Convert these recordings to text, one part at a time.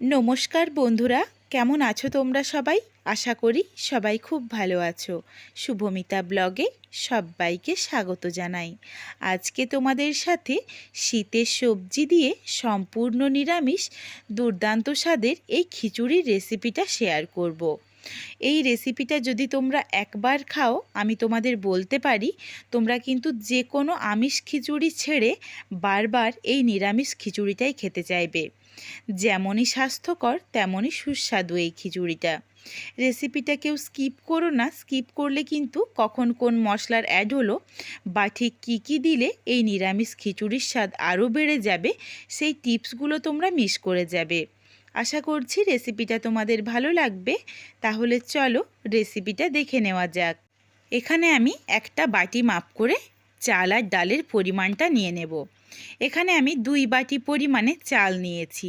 নমস্কার বন্ধুরা, কেমন আছো তোমরা সবাই? আশা করি সবাই খুব ভালো আছো। শুভমিতা ব্লগে সবাইকে স্বাগত জানাই। আজকে তোমাদের সাথে শীতের সবজি দিয়ে সম্পূর্ণ নিরামিষ দুর্দান্ত স্বাদের এই খিচুড়ির রেসিপিটা শেয়ার করব। এই রেসিপিটা যদি তোমরা একবার খাও, আমি তোমাদের বলতে পারি, তোমরা কিন্তু যে কোনো আমিষ খিচুড়ি ছেড়ে বারবার এই নিরামিষ খিচুড়িটাই খেতে চাইবে। যেমনই স্বাস্থ্যকর, তেমনই সুস্বাদু এই খিচুড়িটা। রেসিপিটা কেউ স্কিপ করো না, স্কিপ করলে কিন্তু কখন কোন মশলার অ্যাড হলো বা ঠিক কী কী দিলে এই নিরামিষ খিচুড়ির স্বাদ আরও বেড়ে যাবে, সেই টিপসগুলো তোমরা মিস করে যাবে। আশা করছি রেসিপিটা তোমাদের ভালো লাগবে, তাহলে চলো রেসিপিটা দেখে নেওয়া যাক। এখানে আমি একটা বাটি মাপ করে চাল আর ডালের পরিমাণটা নিয়ে নেব। এখানে আমি দুই বাটি পরিমাণে চাল নিয়েছি।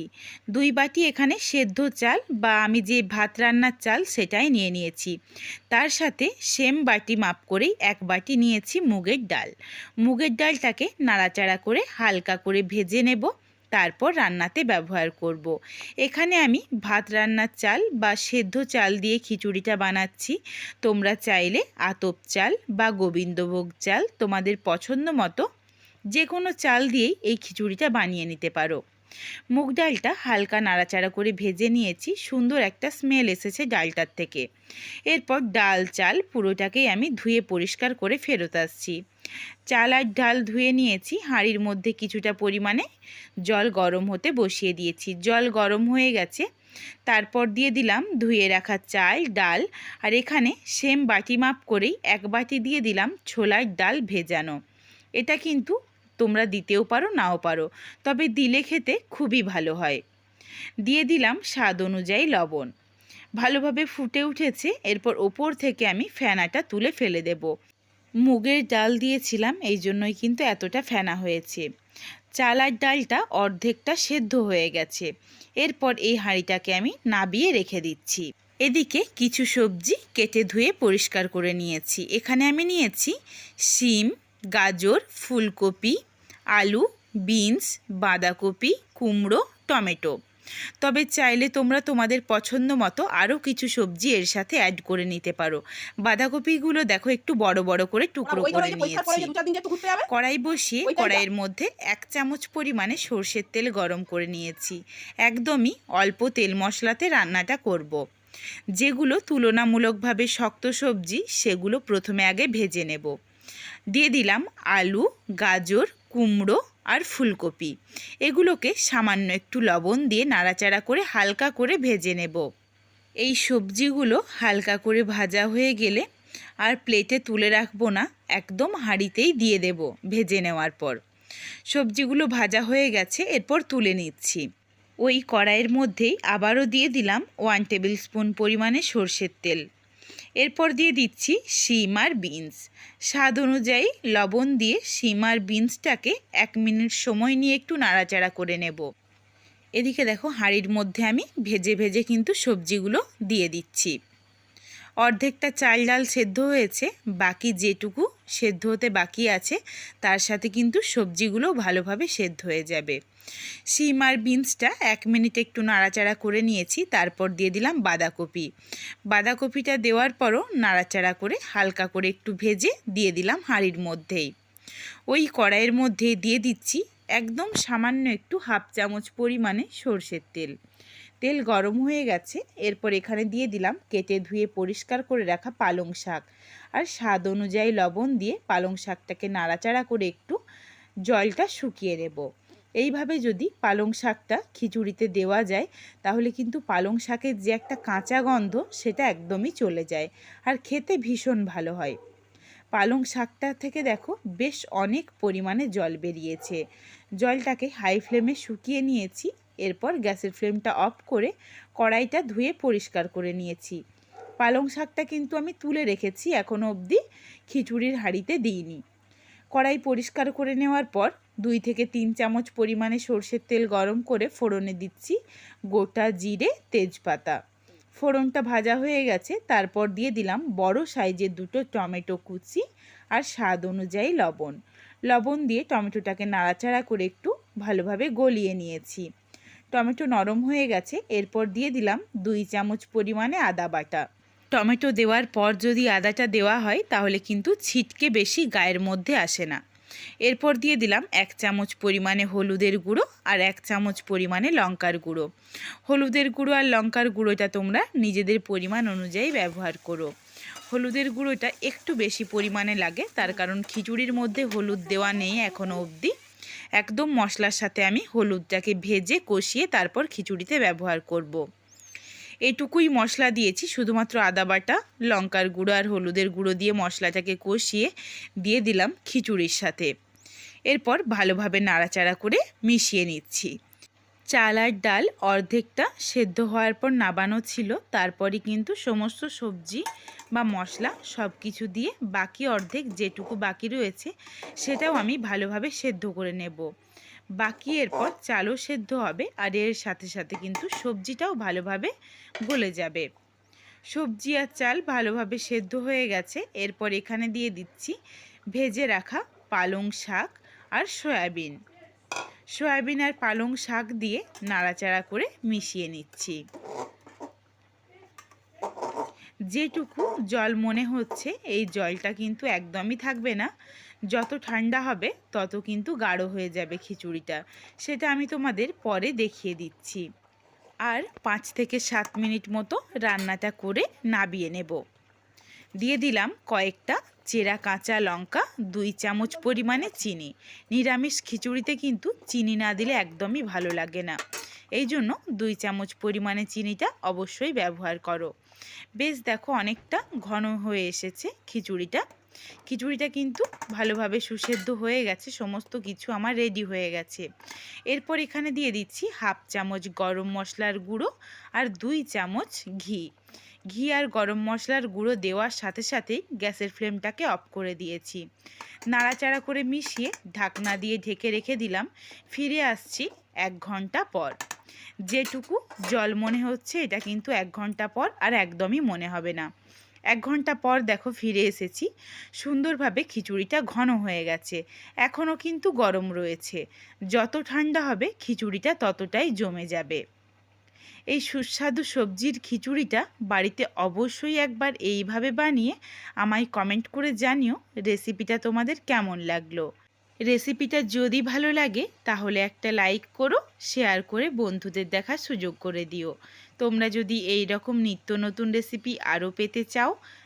দুই বাটি এখানে সেদ্ধ চাল বা আমি যে ভাত রান্নার চাল সেটাই নিয়ে নিয়েছি। তার সাথে সেম বাটি মাপ করেই এক বাটি নিয়েছি মুগের ডাল। মুগের ডালটাকে নাড়াচাড়া করে হালকা করে ভেজে নেব, তারপর রান্নাতে ব্যবহার করব। এখানে আমি ভাত রান্নার চাল বা সেদ্ধ চাল দিয়ে খিচুড়িটা বানাচ্ছি। তোমরা চাইলে আতপ চাল বা গোবিন্দভোগ চাল তোমাদের পছন্দ মতো যে কোনো চাল দিয়েই এই খিচুড়িটা বানিয়ে নিতে পারো। মুগ ডালটা হালকা নাড়াচাড়া করে ভেজে নিয়েছি, সুন্দর একটা স্মেল এসেছে ডালটার থেকে। এরপর ডাল চাল পুরোটাকেই আমি ধুয়ে পরিষ্কার করে ফেরত আসছি। চাল আর ডাল ধুয়ে নিয়েছি, হাঁড়ির মধ্যে কিছুটা পরিমাণে জল গরম হতে বসিয়ে দিয়েছি। জল গরম হয়ে গেছে, তারপর দিয়ে দিলাম ধুয়ে রাখা চাল, ডাল, আর এখানে সেম বাটি মাপ করেই এক বাটি দিয়ে দিলাম ছোলার ডাল ভেজানো। এটা কিন্তু তোমরা দিতেও পারো, নাও পারো। তবে দিলে খেতে খুবই ভালো হয়। দিয়ে দিলাম স্বাদ অনুযায়ী লবণ। ভালোভাবে ফুটে উঠেছে, এরপর ওপর থেকে আমি ফেনাটা তুলে ফেলে দেব। মুগের ডাল দিয়েছিলাম, এই জন্যই কিন্তু এতটা ফেনা হয়েছে। চালার ডালটা অর্ধেকটা সেদ্ধ হয়ে গেছে। এরপর এই হাঁড়িটাকে আমি নাবিয়ে রেখে দিচ্ছি। এদিকে কিছু সবজি কেটে ধুয়ে পরিষ্কার করে নিয়েছি। এখানে আমি নিয়েছি শিম, গাজর, ফুলকপি আলু বিনস বাঁধাকপি কুমড়ো টমেটো। তবে চাইলে তোমরা তোমাদের পছন্দ মতো আরও কিছু সবজি এর সাথে অ্যাড করে নিতে পারো। বাঁধাকপিগুলো দেখো একটু বড় বড় করে টুকরো করে নিয়েছি। কড়াই বসিয়ে কড়াইয়ের মধ্যে এক চামচ পরিমাণে সর্ষের তেল গরম করে নিয়েছি। একদমই অল্প তেল মশলাতে রান্নাটা করব। যেগুলো তুলনামূলকভাবে শক্ত সবজি সেগুলো প্রথমে আগে ভেজে নেব। দিয়ে দিলাম আলু গাজর কুমড়ো আর ফুলকপি। এগুলোকে সামান্য একটু লবণ দিয়ে নাড়াচাড়া করে হালকা করে ভেজে নেব। এই সবজিগুলো হালকা করে ভাজা হয়ে গেলে আর প্লেটে তুলে রাখব না, একদম হাঁড়িতেই দিয়ে দেব ভেজে নেওয়ার পর। সবজিগুলো ভাজা হয়ে গেছে, এরপর তুলে নিচ্ছি। ওই কড়াইয়ের মধ্যেই আবারও দিয়ে দিলাম ওয়ান টেবিল স্পুন পরিমাণে সর্ষের তেল। এরপর দিয়ে দিচ্ছি শিম আর বিনস। স্বাদ অনুযায়ী লবণ দিয়ে শিম আর বিনসটাকে এক মিনিট সময় নিয়ে একটু নাড়াচাড়া করে নেব। এদিকে দেখো হাঁড়ির মধ্যে আমি ভেজে ভেজে কিন্তু সবজিগুলো দিয়ে দিচ্ছি। অর্ধেকটা চাল ডাল সেদ্ধ হয়েছে, বাকি যেটুকু সেদ্ধ হতে বাকি আছে, তার সাথে কিন্তু সবজিগুলো ভালোভাবে সেদ্ধ হয়ে যাবে। শিম আর বিনসটা এক মিনিট একটু নাড়াচাড়া করে নিয়েছি, তারপর দিয়ে দিলাম বাঁধাকপি। বাঁধাকপিটা দেওয়ার পরও নাড়াচাড়া করে হালকা করে একটু ভেজে দিয়ে দিলাম হাঁড়ির মধ্যেই। ওই কড়াইয়ের মধ্যে দিয়ে দিচ্ছি একদম সামান্য একটু হাফ চামচ পরিমাণে সর্ষের তেল। তেল গরম হয়ে গেছে। এরপর এখানে দিয়ে দিলাম কেটে ধুয়ে পরিষ্কার করে রাখা পালং শাক। আর স্বাদ অনুযায়ী লবণ দিয়ে পালং শাকটাকে নাড়াচাড়া করে একটু জলটা শুকিয়ে নেব। এইভাবে যদি পালং শাকটা খিচুড়িতে দেওয়া যায়, তাহলে কিন্তু পালং শাকের যে একটা কাঁচা গন্ধ সেটা একদমই চলে যায় আর খেতে ভীষণ ভালো হয়। পালং শাকটা থেকে দেখো বেশ অনেক পরিমাণে জল বেরিয়েছে। জলটাকে হাই ফ্লেমে শুকিয়ে নিয়েছি। এরপর গ্যাসের ফ্লেমটা অফ করে কড়াইটা ধুয়ে পরিষ্কার করে নিয়েছি। পালং শাকটা কিন্তু আমি তুলে রেখেছি এখনও অবধি খিচুড়ির হাঁড়িতে দিইনি। কড়াই পরিষ্কার করে নেওয়ার পর দুই থেকে তিন চামচ পরিমাণে সর্ষের তেল গরম করে ফোড়নে দিচ্ছি গোটা জিরে তেজপাতা। ফোড়নটা ভাজা হয়ে গেছে, তারপর দিয়ে দিলাম বড় সাইজের দুটো টমেটো কুচি আর স্বাদ অনুযায়ী লবণ। লবণ দিয়ে টমেটোটাকে নাড়াচাড়া করে একটু ভালোভাবে গলিয়ে নিয়েছি। টমেটো নরম হয়ে গেছে, এরপর দিয়ে দিলাম দুই চামচ পরিমাণে আদা বাটা। টমেটো দেওয়ার পর যদি আদাটা দেওয়া হয়, তাহলে কিন্তু ছিটকে বেশি গায়ের মধ্যে আসে না। এরপর দিয়ে দিলাম এক চামচ পরিমাণে হলুদের গুঁড়ো আর এক চামচ পরিমাণে লঙ্কার গুঁড়ো। হলুদের গুঁড়ো আর লঙ্কার গুঁড়োটা তোমরা নিজেদের পরিমাণ অনুযায়ী ব্যবহার করো। হলুদের গুঁড়োটা একটু বেশি পরিমাণে লাগে, তার কারণ খিচুড়ির মধ্যে হলুদ দেওয়া নেই এখনও অবধি। একদম মশলার সাথে আমি হলুদটাকে ভেজে কষিয়ে তারপর খিচুড়িতে ব্যবহার করব। এটুকুই মশলা দিয়েছি, শুধুমাত্র আদা বাটা, লঙ্কার গুঁড়ো আর হলুদের গুঁড়ো দিয়ে মশলাটাকে কষিয়ে দিয়ে দিলাম খিচুড়ির সাথে এরপর ভালোভাবে নাড়াচাড়া করে মিশিয়ে নিচ্ছি চাল আর ডাল অর্ধেকটা সেদ্ধ হওয়ার পর নাবানো ছিল। তারপরে কিন্তু সমস্ত সবজি বা মশলা সব কিছু দিয়ে বাকি অর্ধেক যেটুকু বাকি রয়েছে সেটাও আমি ভালোভাবে সেদ্ধ করে নেব। বাকি এরপর চালও সেদ্ধ হবে আর এর সাথে সাথে কিন্তু সবজিটাও ভালোভাবে গলে যাবে। সবজি আর চাল ভালোভাবে সেদ্ধ হয়ে গেছে। এরপর এখানে দিয়ে দিচ্ছি ভেজে রাখা পালং শাক আর সয়াবিন। সয়াবিন আর পালং শাক দিয়ে নাড়াচাড়া করে মিশিয়ে নিচ্ছি। যেটুকু জল মনে হচ্ছে, এই জলটা কিন্তু একদমই থাকবে না। যত ঠান্ডা হবে, তত কিন্তু গাঢ় হয়ে যাবে খিচুড়িটা। সেটা আমি তোমাদের পরে দেখিয়ে দিচ্ছি। আর পাঁচ থেকে সাত মিনিট মতো রান্নাটা করে নাবিয়ে নেব। দিয়ে দিলাম কয়েকটা চেরা কাঁচা লঙ্কা, দুই চামচ পরিমাণে চিনি। নিরামিষ খিচুড়িতে কিন্তু চিনি না দিলে একদমই ভালো লাগে না। এই জন্য দুই চামচ পরিমাণে চিনিটা অবশ্যই ব্যবহার করো। বেশ দেখো অনেকটা ঘন হয়ে এসেছে খিচুড়িটা। খিচুড়িটা কিন্তু ভালোভাবে সুসেদ্ধ হয়ে গেছে, সমস্ত কিছু আমার রেডি হয়ে গেছে। এরপর এখানে দিয়ে দিচ্ছি হাফ চামচ গরম মশলার গুঁড়ো আর দুই চামচ ঘি। ঘি আর গরম মশলার গুঁড়ো দেওয়ার সাথে সাথেই গ্যাসের ফ্লেমটাকে অফ করে দিয়েছি। নাড়াচাড়া করে মিশিয়ে ঢাকনা দিয়ে ঢেকে রেখে দিলাম। ফিরে আসছি এক ঘণ্টা পর। যেটুকু জল মনে হচ্ছে, এটা কিন্তু এক ঘণ্টা পর আর একদমই মনে হবে না। এক ঘণ্টা পর দেখো ফিরে এসেছি। সুন্দরভাবে খিচুড়িটা ঘন হয়ে গেছে। এখনও কিন্তু গরম রয়েছে। যত ঠান্ডা হবে, খিচুড়িটা ততটাই জমে যাবে। এই সুস্বাদু সবজির খিচুড়িটা বাড়িতে অবশ্যই একবার এইভাবে বানিয়ে আমায় কমেন্ট করে জানিও রেসিপিটা তোমাদের কেমন লাগল। রেসিপিটা যদি ভালো লাগে তাহলে একটা লাইক করো শেয়ার করে বন্ধুদের দেখার সুযোগ করে দিও। তোমরা যদি এই রকম নিত্য নতুন রেসিপি আরও পেতে চাও